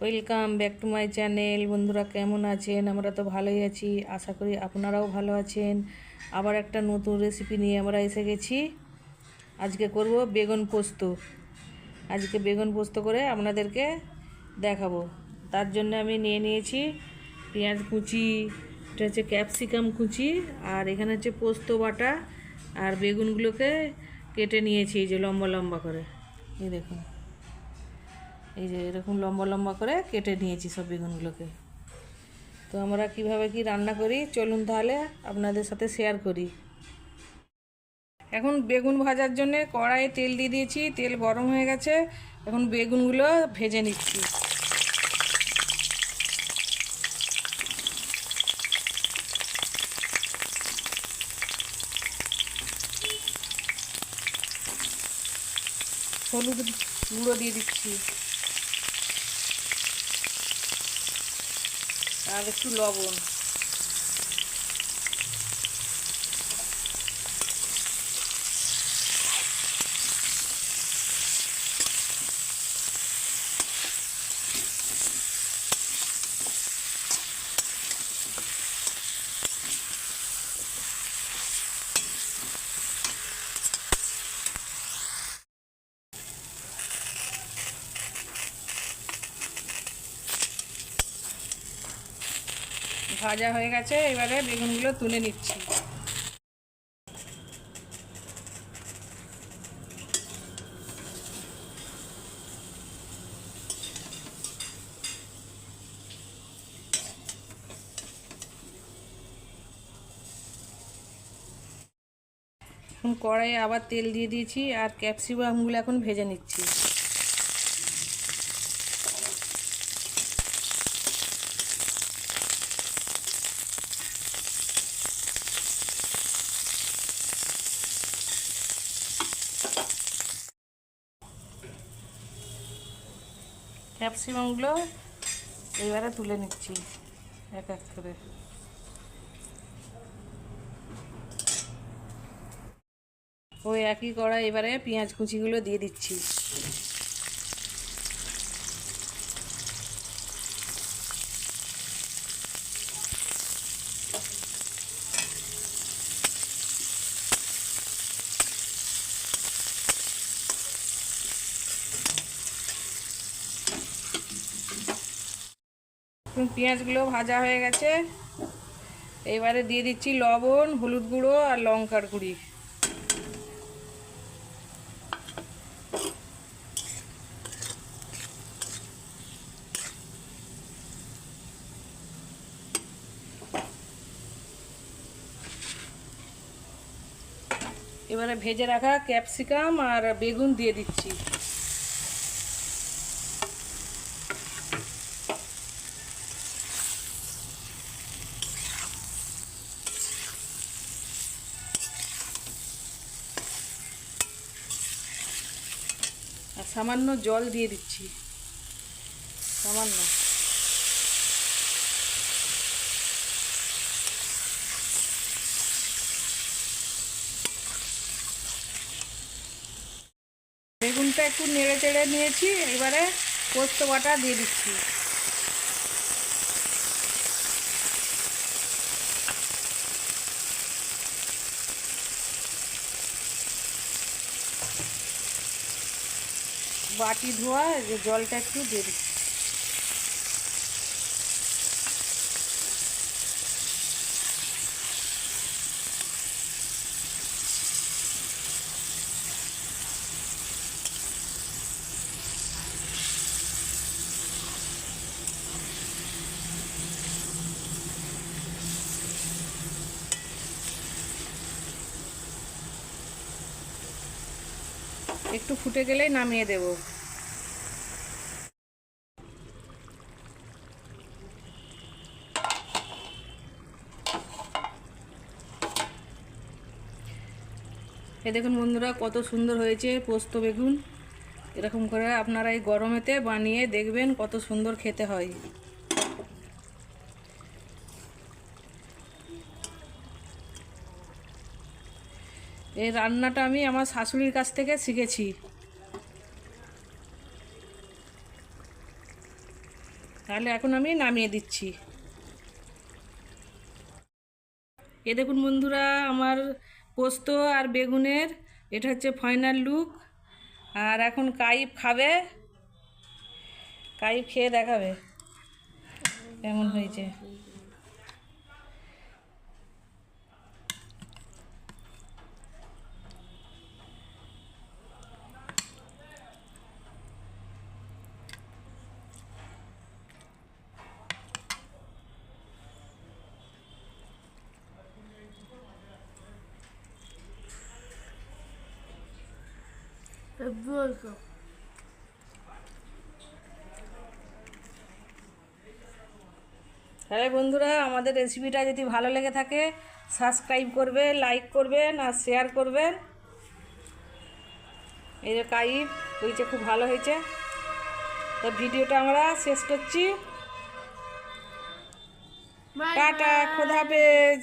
Welcome back to my channel বন্ধুরা, কেমন আছেন? আমরা তো ভালোই আছি। আশা করি আপনারাও ভালো আছেন। আবার একটা নতুন রেসিপি নিয়ে আমরা এসে গেছি। আজকে করব বেগুন পোস্ত। আজকে বেগুন পোস্ত করে আপনাদেরকে দেখাবো। তার জন্য আমি নিয়ে নিয়েছি পেঁয়াজ কুচি, এটা হচ্ছে ক্যাপসিকাম কুচি, আর এখানে হচ্ছে পোস্ত বাটা, আর বেগুনগুলোকে কেটে নিয়েছি এই যে লম্বা লম্বা করে। এই দেখুন। এই যে এরকম লম্বা লম্বা করে কেটে নিয়েছি সব বেগুনগুলোকে। তো আমরা কীভাবে কি রান্না করি? চলুন তাহলে আপনাদের সাথে শেয়ার করি। এখন বেগুন ভাজার জন্য কড়াইয়ে তেল দিয়ে দিয়েছি, তেল গরম হয়ে গেছে। এখন বেগুনগুলো ভেজে নিচ্ছি। হলুদ গুঁড়ো দিয়ে দিচ্ছি। আর একটু লবণ। ভাজা হয়ে গেছে, এবারে বেগুনগুলো তুলে নিচ্ছি। এখন কড়াইয়ে আবার তেল দিয়ে দিয়েছি, আর ক্যাপসিকামগুলো এখন ভেজে নিচ্ছি। ক্যাপসিকামগুলো এবারে তুলে নিচ্ছি, এক এক করে। ওই একই কড়া এবারে পেঁয়াজ কুচিগুলো দিয়ে দিচ্ছি। এখন পেঁয়াজগুলো ভাজা হয়ে গেছে। এবারে দিয়ে দিচ্ছি লবণ, হলুদ গুঁড়ো আর লঙ্কার গুঁড়ি। এবারে ভেজে রাখা ক্যাপসিকাম আর বেগুন দিয়ে দিচ্ছি। আর সামান্য জল দিয়ে দিচ্ছি। সামান্য। বেগুনটা একটু নেড়ে চেড়ে নিয়েছি, এবারে পোস্ত বাটা দিয়ে দিচ্ছি। বাটি ধোয়া জলটা একটু দিয়ে দিচ্ছি। একটু ফুটে গেলেই নামিয়ে দেব। এ দেখুন বন্ধুরা, কত সুন্দর হয়েছে পোস্ত বেগুন। এরকম করে আপনারা এই গরমেতে বানিয়ে দেখবেন কত সুন্দর খেতে হয়। এই রান্নাটা আমি আমার শাশুড়ির কাছ থেকে শিখেছি। তাহলে এখন আমি নামিয়ে দিচ্ছি। এ দেখুন বন্ধুরা, আমার পোস্ত আর বেগুনের, এটা হচ্ছে ফাইনাল লুক আর এখন কাইপ খাবে। কাইপ খেয়ে দেখাবে। কেমন হয়েছে? Bulgur. তাহলে বন্ধুরা আমাদের রেসিপিটা যদি ভালো লেগে থাকে সাবস্ক্রাইব করবে লাইক করবেন আর শেয়ার করবেন। এই যে কাইব হয়েছে খুব ভালো হয়েছে। তো ভিডিওটা আমরা শেষ করছি। টাটা খোদা হাফেজ।